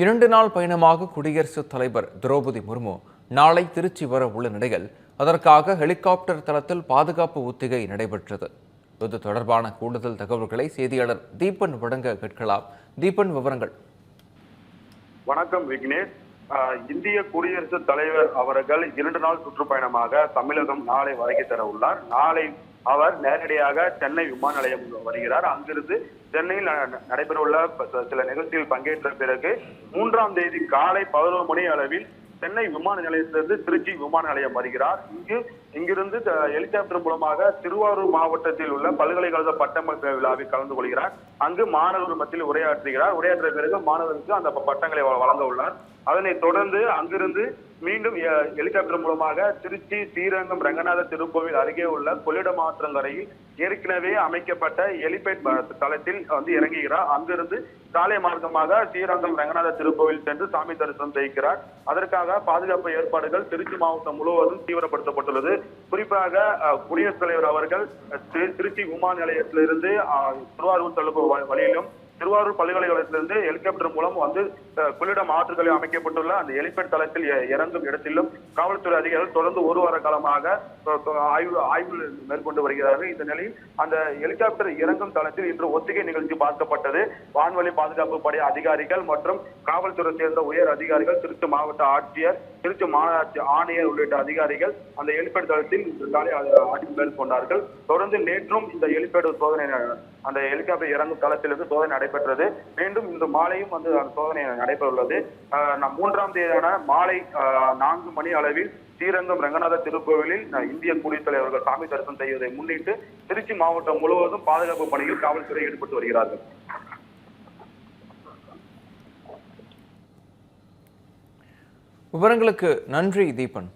இரண்டு நாள் பயணமாக குடியரசுத் தலைவர் திரௌபதி முர்மு நாளை திருச்சி வர உள்ள நிலையில் அதற்காக ஹெலிகாப்டர் தளத்தில் பாதுகாப்பு ஒத்திகை நடைபெற்றது. இது தொடர்பான கூடுதல் தகவல்களை செய்தியாளர் தீபன் வழங்க கேட்கலாம். தீபன் விவரங்கள். வணக்கம் விக்னேஷ். இந்திய குடியரசுத் தலைவர் அவர்கள் இரண்டு நாள் சுற்றுப்பயணமாக தமிழகம் நாளை வருகை தர உள்ளார். நாளை அவர் நேரடியாக சென்னை விமான நிலையம் வருகிறார். அங்கிருந்து சென்னையில் ந- நடைபெறவுள்ள சில நிகழ்ச்சியில் பங்கேற்ற பிறகு மூன்றாம் தேதி காலை பதினோரு மணி அளவில் சென்னை விமான நிலையத்திலிருந்து திருச்சி விமான நிலையம் வருகிறார். இங்கு இங்கிருந்து ஹெலிகாப்டர் மூலமாக திருவாரூர் மாவட்டத்தில் உள்ள பல்கலைக்கழக பட்டமளிப்பு விழாவில் கலந்து கொள்கிறார். அங்கு மாணவர்கள் மத்தியில் உரையாற்றுகிறார். உரையாற்றிய பிறகு மாணவருக்கு அந்த பட்டங்களை வழங்க உள்ளார். அதனைத் தொடர்ந்து அங்கிருந்து மீண்டும் எ- ஹெலிகாப்டர் மூலமாக திருச்சி ஸ்ரீரங்கம் ரங்கநாத திருக்கோவில் அருகே உள்ள கொள்ளிடம் ஆற்றங்கரையில் ஏற்கனவே அமைக்கப்பட்ட எலிபேட் தளத்தில் வந்து இறங்குகிறார். அங்கிருந்து சாலை மார்க்கமாக ஸ்ரீரங்கம் ரங்கநாத திருக்கோவில் சென்று சாமி தரிசனம் செய்கிறார். அதற்காக பாதுகாப்பு ஏற்பாடுகள் திருச்சி மாவட்டம் முழுவதும் தீவிரப்படுத்தப்பட்டுள்ளது. குறிப்பாக குடியரசுத் தலைவர் அவர்கள் திருச்சி விமான நிலையத்திலிருந்து திருவாரூர் தழுப்பு வழியிலும் திருவாரூர் பல்கலைக்கழகத்திலிருந்து ஹெலிகாப்டர் மூலம் வந்து கொள்ளிடம் ஆற்றுகளில் அமைக்கப்பட்டுள்ள அந்த எலிபெட் தளத்தில் இறங்கும் இடத்திலும் காவல்துறை அதிகாரிகள் தொடர்ந்து ஒரு வார காலமாக ஆய்வு ஆய்வு மேற்கொண்டு வருகிறார்கள். இந்த நிலையில் அந்த ஹெலிகாப்டர் இறங்கும் தளத்தில் இன்று ஒத்திகை நிகழ்ச்சி பார்க்கப்பட்டது. வான்வழி பாதுகாப்பு படை அதிகாரிகள் மற்றும் காவல்துறை சேர்ந்த உயர் அதிகாரிகள் திருச்சி மாவட்ட ஆட்சியர் திருச்சி மாநகராட்சி ஆணையர் உள்ளிட்ட அதிகாரிகள் அந்த ஹெலிபேட் தளத்தில் காலை ஆய்வு மேற்கொண்டார்கள். தொடர்ந்து நேற்றும் இந்த ஹெலிபேட் சோதனை அந்த ஹெலிகாப்டர் இறங்கும் தளத்திலிருந்து சோதனை நடைபெற்றது. மீண்டும் இன்று மாலையும் வந்து அந்த சோதனை நடைபெற உள்ளது மூன்றாம் தேதியான மாலை நான்கு மணி அளவில் ஸ்ரீரங்கம் ரங்கநாத திருக்கோவிலில் இந்திய குடித்தலைவர்கள் சாமி தரிசனம் செய்வதை முன்னிட்டு திருச்சி மாவட்டம் முழுவதும் பாதுகாப்பு பணியில் காவல்துறை ஈடுபட்டு வருகிறார்கள். விவரங்களுக்கு நன்றி தீபன்.